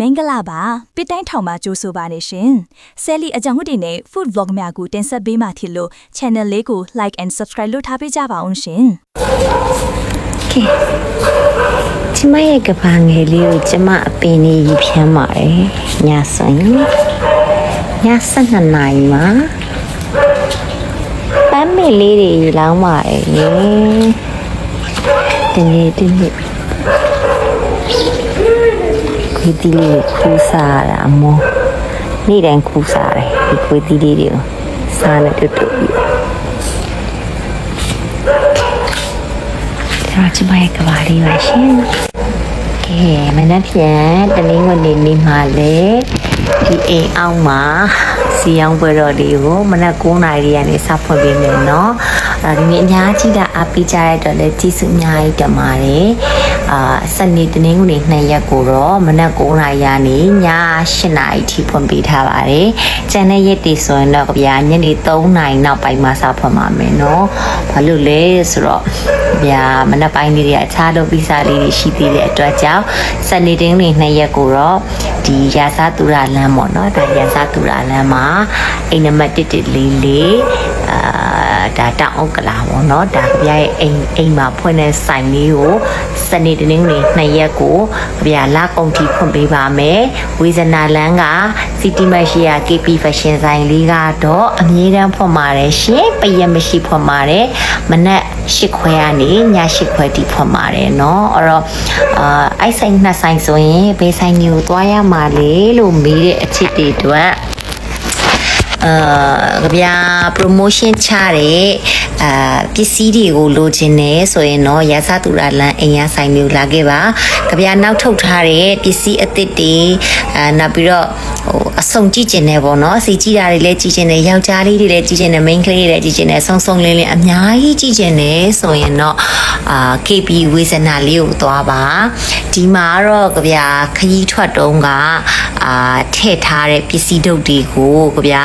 မင်္ဂလာပါပစ်တိုင်းထောင်မှာကြိုးဆိုပါနေရှင်ဆယ်လီအကြောင်းဟုတ်တွေနဲ့ food vlog များကိုတင်ဆက်ပေးမှဖြစ်လို့ channel လေးကို like and subscribe လုပ်ထားပေးကြပါအောင်ရှင်ကျမရဲ့ကဘာငယ်လေးကိုကျမအပင်လေးရဖြန်းပါတယ်ညဆိုရင်ည7နာရီမှာပန်းမီလေးတွေလောင်းပါတယ်ဒီနေ့ဒီနေ့ ခွေးတီလေးခူးစားရတာအမောနေ့တိုင်းခူးစားတယ်ဒီခွေးတီလေးတွေကိုစားနေတူတူပြီးဒါတော့ကျမရဲ့ကဘာလေးပါရှင်ကဲမနက်ဖြန်တနင်္ဂနွေနေ့မှာလေဒီအိမ်အောင်မှာ စီအောင်ပွဲတော်လေးကိုမနက်9:00နာရီကနေစဖွင့်ပေးမယ်နော်အဲ့ဒါဒီနေ့အများကြီးဒါအားပေးကြရတဲ့အတွက်လည်းကျေးဇူးအများကြီးတင်ပါတယ်အာစနေတနင်္ဂနွေနှစ်ရက်ကိုတော့မနက်9:00နာရီကနေည8:00နာရီထိဖွင့်ပေးထားပါတယ်ကျန်တဲ့ရက်တွေဆိုရင်တော့ဗျာညနေ3:00နာရီနောက်ပိုင်းမှာစဖွင့်ပါမယ်နော်ဘာလို့လဲဆိုတော့ဗျာမနက်ပိုင်းလေးတွေအခြားလုပ်ပြီးစားလေးတွေရှိသေးတဲ့အတွက်ကြောင့်စနေတင်းတွေနှစ်ရက်ကိုတော့ဒီရာစားသူရလမ်းပေါ့နော်ဒါရာစားသူရလမ်းမှာအိမ်နံပါတ်1လေးလေးအာဒါတောင်အုတ်ကလာပေါ့နော်ဒါကြပြရဲ့အိမ်အိမ်မှာဖွင့်တဲ့ဆိုင်လေးကိုစနေတင်းတွေနှစ်ရက်ကိုကြပြလာကုန်တီဖွင့်ပေးပါမယ်ဝေဇနာလမ်းက City Marshia KP Fashion ဆိုင်လေးကတော့အမြဲတမ်းဖွင့်ပါတယ်ရှင်ပရက်မရှိဖွင့်ပါတယ်မနက်၈ခွဲကနေည၈ခွဲတိဖွင့်ပါတယ်เนาะအဲ့တော့အာအိုက်ဆိုင်နှစ်ဆိုင်ဆိုရင်ဘယ်ဆိုင်မျိုးသွားရမှာလဲလို့မေးတဲ့အချစ်တွေအတွက် အာကြဗျာ promotion ချတဲ့အာပစ္စည်းတွေကိုလိုချင်တယ်ဆိုရင်တော့ရသသူရလန်အိမ်ရဆိုင်မျိုးလာခဲ့ပါကြဗျာနောက်ထုတ်ထားတဲ့ပစ္စည်းအသစ်တွေအာနောက်ပြီးတော့ဟိုအစုံကြည့်ကျင်တယ်ပေါ့နော်စီကြည့်တာတွေလည်းကြည့်ကျင်တယ်ယောက်ျားလေးတွေလည်းကြည့်ကျင်တယ် main ကလေးတွေလည်းကြည့်ကျင်တယ်ဆုံဆုံလင်းလင်းအများကြီးကြည့်ကျင်တယ်ဆိုရင်တော့အာ KB ဝေစနာလေးကိုသွားပါဒီမှာကတော့ကြဗျာခရီးထွက်တုံးက အာထည့်ထားတဲ့ပစ္စည်းဒုတ်တွေကိုကြဗျာ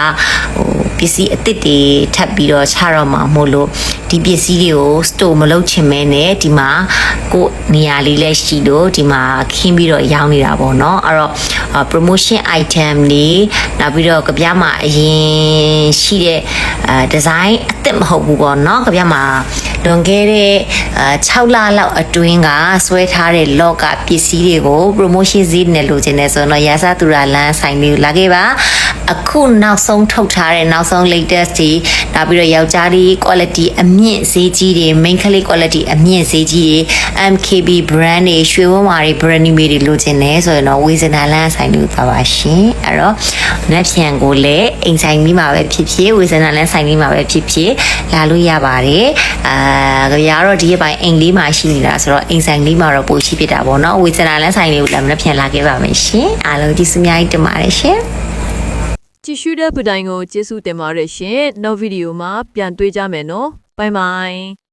ဟိုပစ္စည်းအသစ်တွေထပ်ပြီးတော့ချတော့မှာမို့လို့ဒီပစ္စည်းတွေကို store မလုပ်ချင်မဲနဲ့ဒီမှာကိုယ့်နေရာလေးလည်းရှိလို့ဒီမှာခင်းပြီးတော့ရောင်းနေတာပေါ့နော်အဲ့တော့အာ promotion item တွေနောက်ပြီးတော့ကြပြမှာအရင်ရှိတဲ့အာ design အသစ်မဟုတ်ဘူးပေါ့နော်ကြပြမှာ လွန်ခဲ့တဲ့အာ6လလောက်အတွင်းကဆွဲထားတဲ့ log ကပစ္စည်းတွေကို promotion ဈေးနဲ့လိုချင်တယ်ဆိုတော့ရာစာသူရလန်းဆိုင်လေးကိုလာခဲ့ပါအခုနောက်ဆုံးထုတ်ထားတဲ့နောက်ဆုံး latest တွေနောက်ပြီးတော့ယောက်ျားလေး quality အမြင့်ဈေးကြီးတွေ main ကလေး quality အမြင့်ဈေးကြီးတွေ MKB brand တွေရွှေဝန်းမာတွေ brand new တွေလိုချင်တယ်ဆိုရင်တော့ဝေစနာလန်းဆိုင်လေးကိုသွားပါရှင်အဲ့တော့နက်ဖြန်ကိုလည်းအိမ်ဆိုင်လေးမှာပဲဖြစ်ဖြစ်ဝေစနာလန်းဆိုင်လေးမှာပဲဖြစ်ဖြစ်လာလို့ရပါတယ်အာကြရတော့ဒီရက်ပိုင်းအိမ်လေးမှာရှိနေတာဆိုတော့အိမ်ဆိုင်လေးမှာတော့ပိုရှိဖြစ်တာပေါ့နော်ဝေစနာလန်းဆိုင်လေးကိုလည်းနက်ဖြန်လာခဲ့ပါမယ်ရှင်အားလုံးကျေးဇူးအများကြီးတင်ပါတယ်ရှင်ကြည့်ရှုတဲ့ဗီဒီယိုကိုကျေးဇူးတင်ပါတယ်ရှင်နောက်ဗီဒီယိုမှာပြန်တွေ့ကြမယ်နော်ဘိုင်ဘိုင်